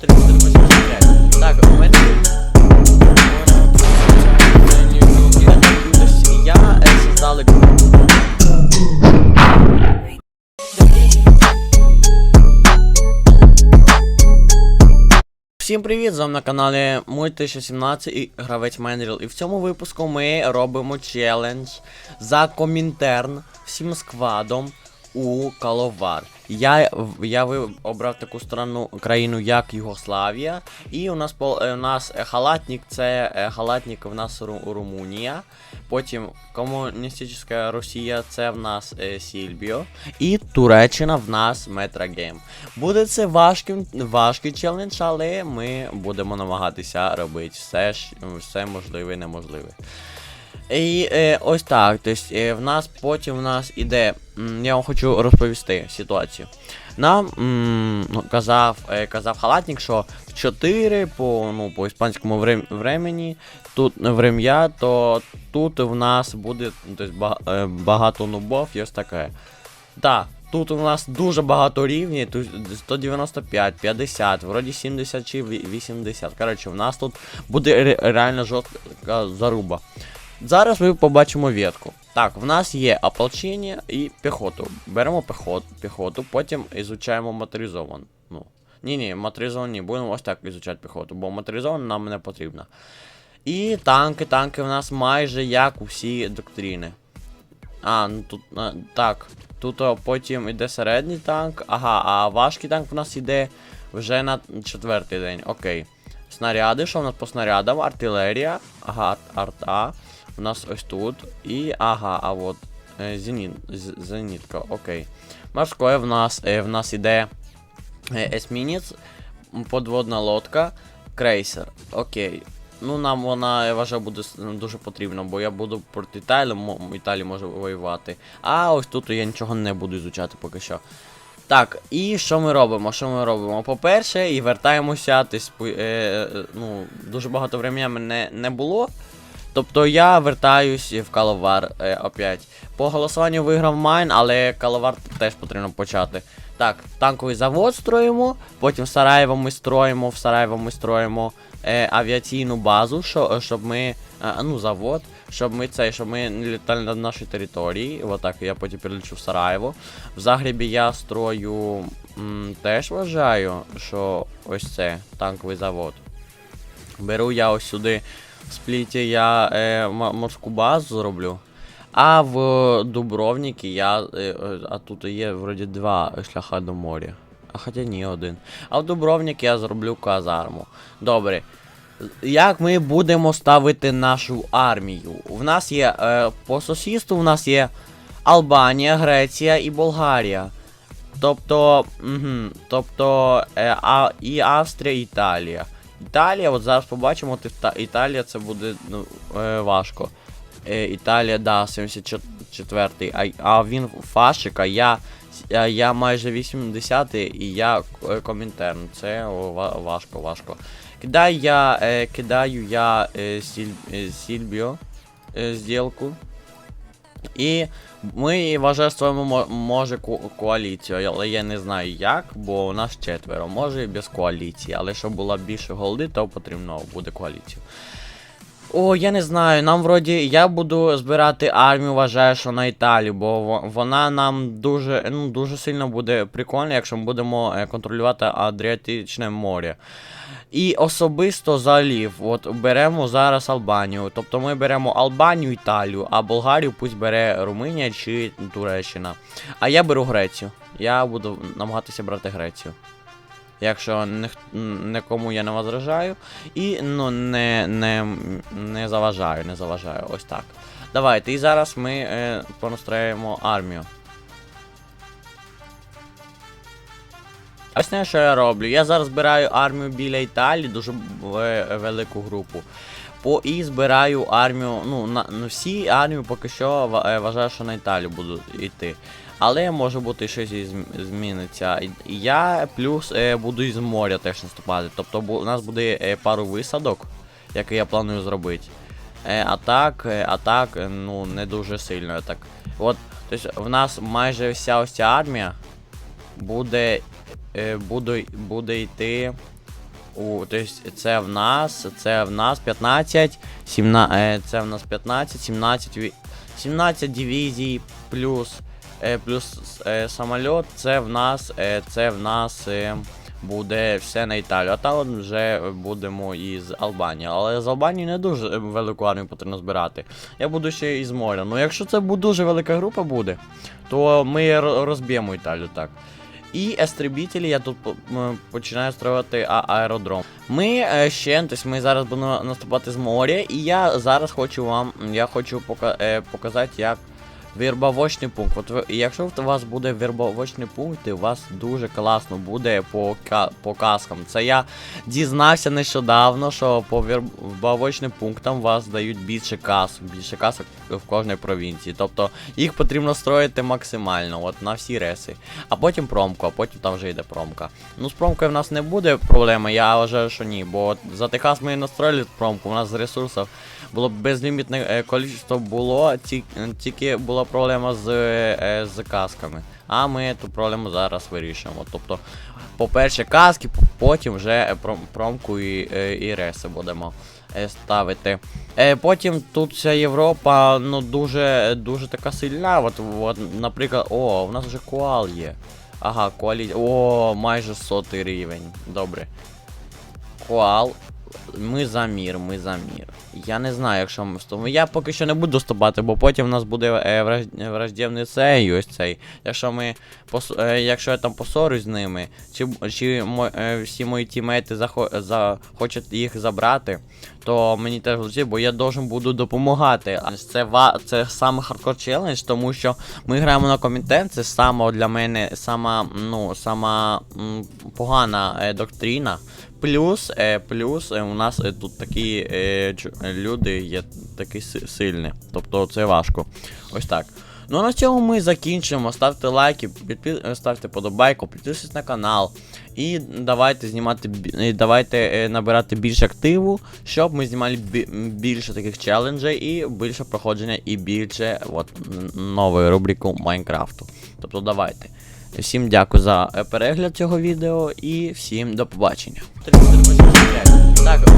385. Так, у мене. Я создали групу. Всім привіт! З вами на каналі Мульт 1017 і гравець Мендріл. І в цьому випуску ми робимо челендж за комінтерн всім сквадом у Каловар. Я, я обрав таку страну країну, як Югославія. І у нас е, у нас е, халатник, це е, халатник в нас Ру- Румунія. Потім комуністична Росія, це в нас Сільбіо. І Туреччина в нас Метрогейм. Буде це важким, важкий челендж, але ми будемо намагатися робити все, все можливе і неможливе. І е, ось так. Тобто, е, в нас потім в нас іде. Я вам хочу розповісти ситуацію. Нам м, ну, казав, е, казав халатник, що в 4 по, ну, по іспанському врем- времені, тут врем'я, то тут в нас буде тобто, багато нубов і ось таке. Так, тут у нас дуже багато рівнів, тут 195, 50, вроді 70 чи 80. Коротше, в нас тут буде реально жорстка заруба. Зараз ми побачимо ветку. Так, в нас є ополчення і піхоту. Беремо піхот, піхоту, потім ізучаємо моторизовану. Ну, ні, ні, моторизовану ні, будемо ось так ізучати піхоту, бо моторизована нам не потрібна. І танки, танки в нас майже як усі доктрини. А, ну тут. а, так. Тут потім іде середній танк. Ага, а важкий танк в нас іде вже на четвертий день. Окей. Снаряди, що в нас по снарядам? Артилерія. Ага, ар- арта. У нас ось тут. І. Ага, а от. Е, зеніт, зенітка, окей. Морське в нас е, в нас іде е, есмінець, подводна лодка, крейсер. Окей. Ну, нам вона, я вважаю, буде дуже потрібна, бо я буду проти Італії, Італії може воювати. А ось тут я нічого не буду ізучати поки що. Так, і що ми робимо? Що ми робимо? По-перше, і вертаємося. Тись, е, ну, дуже багато времени мене не було. Тобто я вертаюсь в Каловар е, опять. По голосуванню виграв Майн, але Каловар теж потрібно почати. Так, танковий завод строїмо, потім в Сараєво ми строїмо, в Сараєво ми строїмо е, авіаційну базу, що, щоб ми. е, ну, завод, щоб ми цей, щоб ми не літали над нашій території. Отак я потім перелечу в Сараєво. В Загребі я строю м, теж вважаю, що ось це танковий завод. Беру я ось сюди спліті я е, морську базу зроблю. А в Дубровніки я. Е, е, а тут є вроді два шляха до моря. А хоча ні, один. А в Дубровніки я зроблю казарму. Добре. Як ми будемо ставити нашу армію? В нас є е, по сусідству в нас є Албанія, Греція і Болгарія. Тобто, угу, тобто е, а, і Австрія, і Італія. Італія, от зараз побачимо, Італія це буде ну, е, важко. Е, Італія, да, 74-й, а, він фашик, а я, я, майже 80-й і я е, комінтерн. Це важко, важко. Кидаю я, кидаю я сіль, Сільбіо зділку. І ми вважаю, створимо може ко- коаліцію, але я не знаю як, бо у нас четверо. Може і без коаліції, але щоб була більше голди, то потрібно буде коаліцію. О, я не знаю, нам вроді я буду збирати армію, вважаю, що на Італію, бо вона нам дуже, ну, дуже сильно буде прикольна, якщо ми будемо е, контролювати Адріатичне море. І особисто залів, от беремо зараз Албанію. Тобто ми беремо Албанію, Італію, а Болгарію пусть бере Румунія чи Туреччина. А я беру Грецію. Я буду намагатися брати Грецію. Якщо ніх- нікому я не возражаю. І ну не, не, не заважаю, не заважаю. Ось так. Давайте, і зараз ми е, понастроїмо армію. Ось не що я роблю. Я зараз збираю армію біля Італії, дуже велику групу. По і збираю армію. Ну, на, на всі армії поки що е, вважаю, що на Італію буду йти. Але може бути щось і зміниться. Я плюс е, буду із моря теж наступати. Тобто у нас буде е, пару висадок, які я планую зробити. А так, а так, ну, не дуже сильно. Так. От, тобто в нас майже вся ось ця армія буде, буде, буде йти у, тобто це в нас, це в нас 15, 17, е, це в нас 15, 17, 17 дивізій плюс, е, плюс е, самоліт, це в нас, е, це в нас е, буде все на Італію. А там вже будемо із Албанії. Але з Албанії не дуже е, велику армію потрібно збирати. Я буду ще із моря. Ну якщо це дуже велика група буде, то ми розб'ємо Італію так. І естребітелі я тут починаю строювати аеродром. Ми е, ще, тобто ми зараз будемо наступати з моря, і я зараз хочу вам, я хочу пока, е, показати, як Вірбовочний пункт. От ви, якщо у вас буде вірбовочний пункт, і у вас дуже класно буде по, по каскам. Це я дізнався нещодавно, що по вірбовочним пунктам вас дають більше касок, більше касок в кожній провінції. Тобто їх потрібно строїти максимально, от на всі реси. А потім промку, а потім там вже йде промка. Ну з промкою в нас не буде проблеми, я вважаю, що ні, бо за Техас ми настроїли промку, у нас з ресурсів було б безлімітне е, кількість було, ті- тільки була проблема з, е, з касками. А ми ту проблему зараз вирішуємо. Тобто, по-перше, каски, потім вже е, промку і, е, і реси будемо ставити. Потім тут вся Європа ну, дуже, дуже така сильна. От, от, наприклад, о, у нас вже коал є. Ага, коалі. О, майже сотий рівень. Добре. Коал. Ми за мір, ми за мір. Я не знаю, якщо ми вступимо. Я поки що не буду вступати, бо потім в нас буде е, враж- враждебний цей ось цей. Якщо ми пос- е, якщо я там посорюсь з ними, чи, чи мо- е, всі мої тімейти захо- захочуть їх забрати, то мені теж летить, бо я должен буду допомагати. Це ва це саме хардкор челендж, тому що ми граємо на комітет, це саме для мене сама, ну, сама м, погана е, доктрина. Плюс, е, плюс е, у нас е, тут такі е, люди є такі сильні. Тобто це важко. Ось так. Ну а на цьому ми закінчимо. Ставте лайки, підпи- е, ставте подобайку, підписуйтесь на канал. І давайте знімати і давайте е, набирати більше активу, щоб ми знімали більше таких челенджей і більше проходження, і більше от, нової рубрику Майнкрафту. Тобто давайте. Всім дякую за е, перегляд цього відео і всім до побачення. Так,